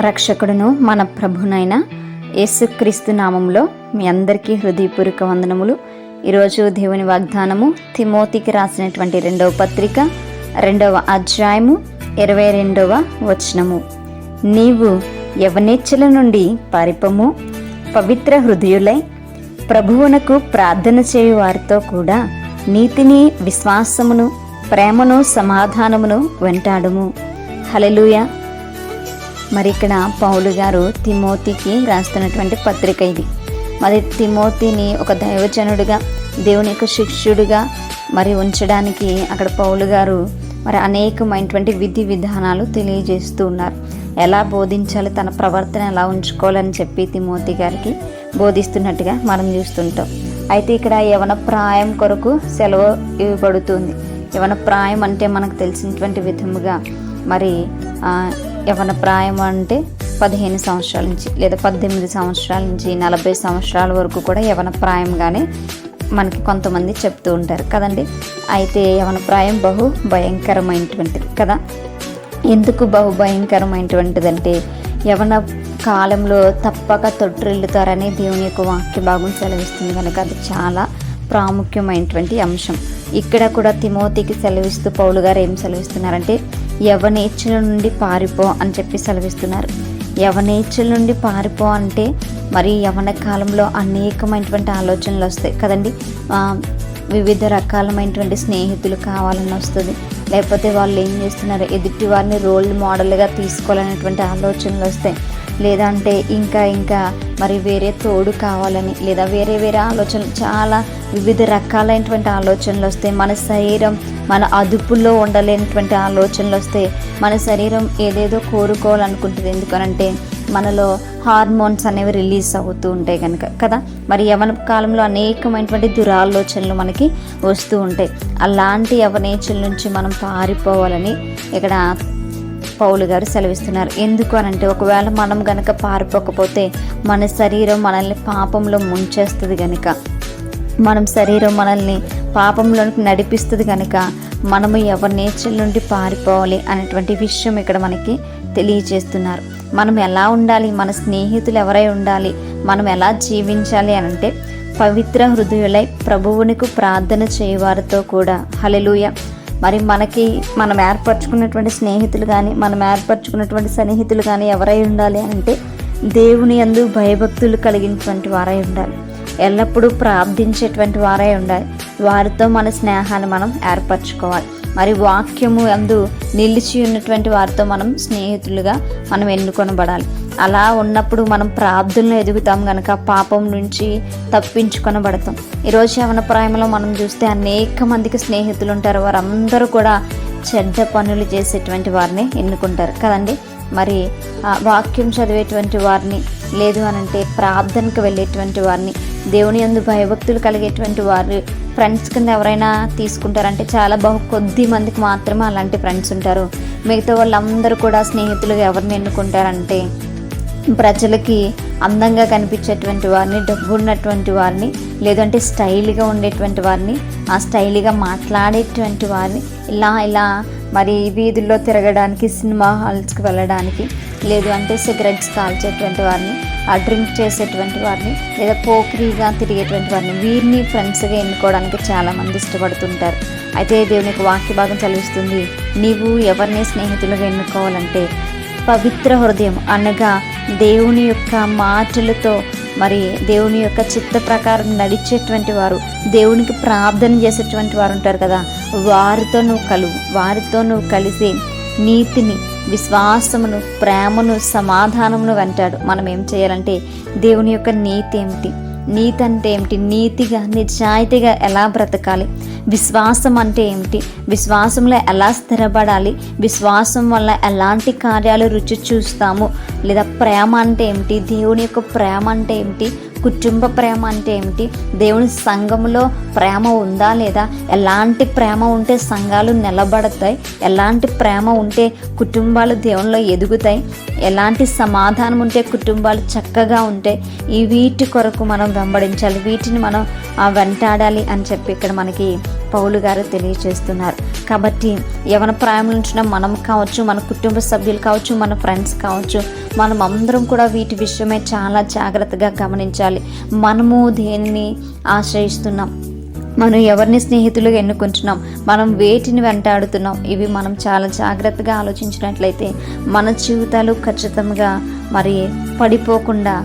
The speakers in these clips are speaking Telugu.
రక్షకుడును మన ప్రభునైన యేసుక్రీస్తు నామంలో మీ అందరికీ హృదయపూర్వక వందనములు. ఈరోజు దేవుని వాగ్దానము తిమోతికి రాసినటువంటి రెండవ పత్రిక రెండవ అధ్యాయము ఇరవై రెండవ వచనము. నీవు యవనేచ్ఛల నుండి పరిపము పవిత్ర హృదయులై ప్రభువునకు ప్రార్థన చేయు వారితో కూడా నీతిని విశ్వాసమును ప్రేమను సమాధానమును వెంటాడుము. హలెలూయా మరి ఇక్కడ పౌలు గారు తిమోతికి రాస్తున్నటువంటి పత్రిక ఇది. మరి తిమోతిని ఒక దైవజనుడిగా దేవుని యొక్క శిష్యుడిగా మరి ఉంచడానికి అక్కడ పౌలు గారు మరి అనేకమైనటువంటి విధి విధానాలు తెలియజేస్తూ ఉన్నారు. ఎలా బోధించాలి తన ప్రవర్తన ఎలా ఉంచుకోవాలని చెప్పి తిమోతి గారికి బోధిస్తున్నట్టుగా మనం చూస్తుంటాం. అయితే ఇక్కడ యవన ప్రాయం కొరకు సెలవు ఇవ్వబడుతుంది. యవన ప్రాయం అంటే మనకు తెలిసినటువంటి విధముగా మరి యవన ప్రాయం అంటే పదిహేను సంవత్సరాల నుంచి లేదా పద్దెనిమిది సంవత్సరాల నుంచి నలభై సంవత్సరాల వరకు కూడా యవన ప్రాయంగానే మనకి కొంతమంది చెప్తూ ఉంటారు. కదండి? అయితే యవన ప్రాయం బహు భయంకరమైనటువంటిది కదా? ఎందుకు బహు భయంకరమైనటువంటిదంటే యవన కాలంలో తప్పక తొట్టిల్లుతారనే దేవుని యొక్క వాక్య భాగం సెలవిస్తుంది కనుక అది చాలా ప్రాముఖ్యమైనటువంటి అంశం. ఇక్కడ కూడా తిమోతికి సెలవిస్తూ పౌలు గారు ఏం సెలవిస్తున్నారంటే యవనేచ్ఛల నుండి పారిపో అని చెప్పి సెలవిస్తున్నారు. యవనేచ్ఛల నుండి పారిపో అంటే మరి యవన కాలంలో అనేకమైనటువంటి ఆలోచనలు వస్తాయి కదండి. వివిధ రకాలమైనటువంటి స్నేహితులు కావాలని వస్తుంది. లేకపోతే వాళ్ళు ఏం చేస్తున్నారు? ఎదుటి వారిని రోల్ మోడల్గా తీసుకోవాలనేటువంటి ఆలోచనలు వస్తాయి. లేదంటే ఇంకా ఇంకా మరి వేరే తోడు కావాలని లేదా వేరే వేరే ఆలోచనలు చాలా వివిధ రకాలైనటువంటి ఆలోచనలు వస్తాయి మన శరీరం మన అదుపులో ఉండలేనటువంటి ఆలోచనలు వస్తాయి మన శరీరం ఏదేదో కోరుకోవాలనుకుంటుంది. ఎందుకనంటే మనలో హార్మోన్స్ అనేవి రిలీజ్ అవుతూ ఉంటాయి కనుక కదా? మరి యవన కాలంలో అనేకమైనటువంటి దురాలోచనలు మనకి వస్తూ ఉంటాయి. అలాంటి యవనేచల నుంచి మనం పారిపోవాలని ఇక్కడ పౌలు గారు సెలవిస్తున్నారు. ఎందుకు అనంటే ఒకవేళ మనం గనక పారిపోకపోతే మన శరీరం మనల్ని పాపంలో ముంచేస్తుంది గనక. మనం శరీరం మనల్ని పాపంలోనికి నడిపిస్తుంది కనుక మనము ఎవరి నేచర్ నుండి పారిపోవాలి అనేటువంటి విషయం ఇక్కడ మనకి తెలియజేస్తున్నారు. మనం ఎలా ఉండాలి? మన స్నేహితులు ఎవరై ఉండాలి? మనం ఎలా జీవించాలి అనంటే పవిత్ర హృదయులై ప్రభువునికి ప్రార్థన చేయవారితో కూడా. హలెలూయ మరి మనకి మనం ఏర్పరచుకున్నటువంటి స్నేహితులు కానీ మనం ఏర్పరచుకున్నటువంటి సన్నిహితులు కానీ ఎవరై ఉండాలి అంటే దేవుని యందు భయభక్తులు కలిగినటువంటి వారై ఉండాలి. ఎల్లప్పుడూ ప్రార్థించేటువంటి వారై ఉండాలి. వారితో మన స్నేహాన్ని మనం ఏర్పరచుకోవాలి. మరి వాక్యము అందు నిలిచి ఉన్నటువంటి వారితో మనం స్నేహితులుగా మనం ఎన్నుకొనబడాలి. అలా ఉన్నప్పుడు మనం ప్రార్థనలు ఎదుగుతాం కనుక పాపం నుంచి తప్పించుకొనబడతాం. ఈరోజు యవన ప్రాయంలో మనం చూస్తే అనేక మందికి స్నేహితులు ఉంటారు వారందరూ కూడా చెడ్డ పనులు చేసేటువంటి వారిని ఎన్నుకుంటారు. కదండి? మరి వాక్యం చదివేటువంటి వారిని లేదు అనంటే ప్రార్థనకు వెళ్ళేటువంటి వారిని దేవుని యందు భయభక్తులు కలిగేటువంటి వారు ఫ్రెండ్స్ కింద ఎవరైనా తీసుకుంటారంటే చాలా బహు కొద్ది మందికి మాత్రమే అలాంటి ఫ్రెండ్స్ ఉంటారు. మిగతా వాళ్ళందరూ కూడా స్నేహితులుగా ఎవరిని ఎన్నుకుంటారంటే ప్రజలకి అందంగా కనిపించేటువంటి వారిని డబ్బు ఉన్నటువంటి వారిని లేదంటే స్టైల్గా ఉండేటువంటి వారిని ఆ స్టైల్గా మాట్లాడేటువంటి వారిని ఇలా ఇలా మరి వీధుల్లో తిరగడానికి సినిమా హాల్స్కి వెళ్ళడానికి లేదు అంటే సిగరెట్స్ కాల్చేటువంటి వారిని ఆ డ్రింక్ చేసేటువంటి వారిని లేదా పోకిరీగా తిరిగేటువంటి వారిని వీరిని ఫ్రెండ్స్గా ఎన్నుకోవడానికి చాలామంది ఇష్టపడుతుంటారు. అయితే దేవుని యొక్క వాక్య భాగం చదివిస్తుంది నీవు ఎవరిని స్నేహితులుగా ఎన్నుకోవాలంటే పవిత్ర హృదయం అనగా దేవుని యొక్క మాటలతో మరి దేవుని యొక్క చిత్త ప్రకారం నడిచేటువంటి వారు దేవునికి ప్రార్థన చేసేటువంటి వారు ఉంటారు కదా. వారితో నువ్వు కలువు వారితో నువ్వు కలిసి నీతిని విశ్వాసమును ప్రేమను సమాధానమును వెంటాడు. మనం ఏం చేయాలంటే దేవుని యొక్క నీతి ఏమిటి? నీతి అంటే ఏమిటి నీతిగా నిజాయితీగా ఎలా బ్రతకాలి? విశ్వాసం అంటే ఏమిటి? విశ్వాసంలో ఎలా స్థిరపడాలి? విశ్వాసం వల్ల ఎలాంటి కార్యాలు రుచి చూస్తాము? లేదా ప్రేమ అంటే ఏమిటి? దేవుని యొక్క ప్రేమ అంటే ఏమిటి? కుటుంబ ప్రేమ అంటే ఏమిటి? దేవుని సంఘములో ప్రేమ ఉందా లేదా? ఎలాంటి ప్రేమ ఉంటే సంఘాలు నిలబడతాయి? ఎలాంటి ప్రేమ ఉంటే కుటుంబాలు దేవునిలో ఎదుగుతాయి? ఎలాంటి సమాధానం ఉంటే కుటుంబాలు చక్కగా ఉంటాయి? ఈ వీటి కొరకు మనం వెంబడించాలి. వీటిని మనం ఆ, వెంటాడాలి అని చెప్పి ఇక్కడ మనకి పౌలు గారు తెలియజేస్తున్నారు. కాబట్టి యవన ప్రాయంలో ఉంచిన మనం కావచ్చు మన కుటుంబ సభ్యులు కావచ్చు మన ఫ్రెండ్స్ కావచ్చు మనం అందరం కూడా వీటి విషయమే చాలా జాగ్రత్తగా గమనించాలి. మనము దేనిని ఆశ్రయిస్తున్నాం? మనం ఎవరిని స్నేహితులుగా ఎన్నుకుంటున్నాం? మనం వేటిని వెంటాడుతున్నాం? ఇవి మనం చాలా జాగ్రత్తగా ఆలోచించినట్లయితే మన జీవితాలు ఖచ్చితంగా మరి పడిపోకుండా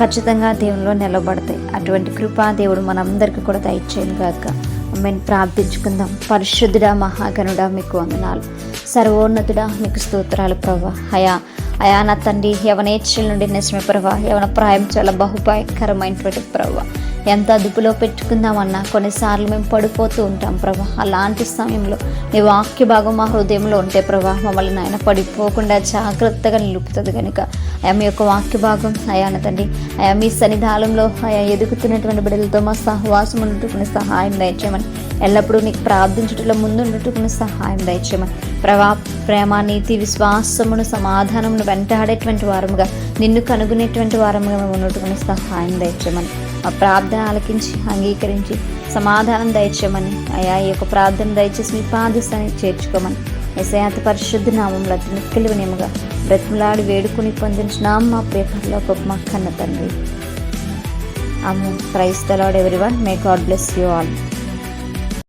ఖచ్చితంగా దేవునిలో నిలబడతాయి. అటువంటి కృపా దేవుడు మనందరికీ కూడా దయచేయను గాక మేము ప్రార్థించుకుందాం. పరిశుద్ధుడ మహాగణుడ మీకు వందనాలు. సర్వోన్నతుడా మీకు స్తోత్రాలు ప్రభా. హయా అయా నా తండ్రి యవనేచ్ఛల నుండి నిజమే ప్రభా. యవన ప్రాయం చాలా బహుపాయకరమైనటువంటి ప్రభా. ఎంత అదుపులో పెట్టుకుందామన్నా కొన్నిసార్లు మేము పడిపోతూ ఉంటాం ప్రభా. అలాంటి సమయంలో నీ వాక్య భాగం మా హృదయంలో ఉంటే ప్రభా మమ్మల్ని నాయన పడిపోకుండా జాగ్రత్తగా నిలుపుతుంది కనుక ఆయా మీ యొక్క వాక్య భాగం అయాన తండ్రి ఆయా మీ సన్నిధానంలో ఆయా ఎదుగుతున్నటువంటి బిడ్డలతో మా సహవాసం ఉన్నట్టుకుని సహాయం దయచేయమని. ఎల్లప్పుడూ నీకు ప్రార్థించడంలో ముందు సహాయం దయచేయమని. ప్రభా ప్రేమ నీతి విశ్వాసమును సమాధానమును వెంటాడేటువంటి వారముగా నిన్ను కనుగొనేటువంటి వారముగా మేము ఉన్నట్టుకుని సహాయం దయచేయమని. ఆ ప్రార్థన ఆలకించి అంగీకరించి సమాధానం దయచేయమని అయా ఈ యొక్క ప్రార్థన దయచేసి మీ పాదస్థానికి చేర్చుకోమని. ఎసయాత పరిశుద్ధ నామంలో అతి మిక్కిలి బ్రతిమలాడి వేడుకుని పొందించినాం మా పేపర్లో ఒక మా కన్న తండ్రి. అమ్మ praise the every one may God bless you all.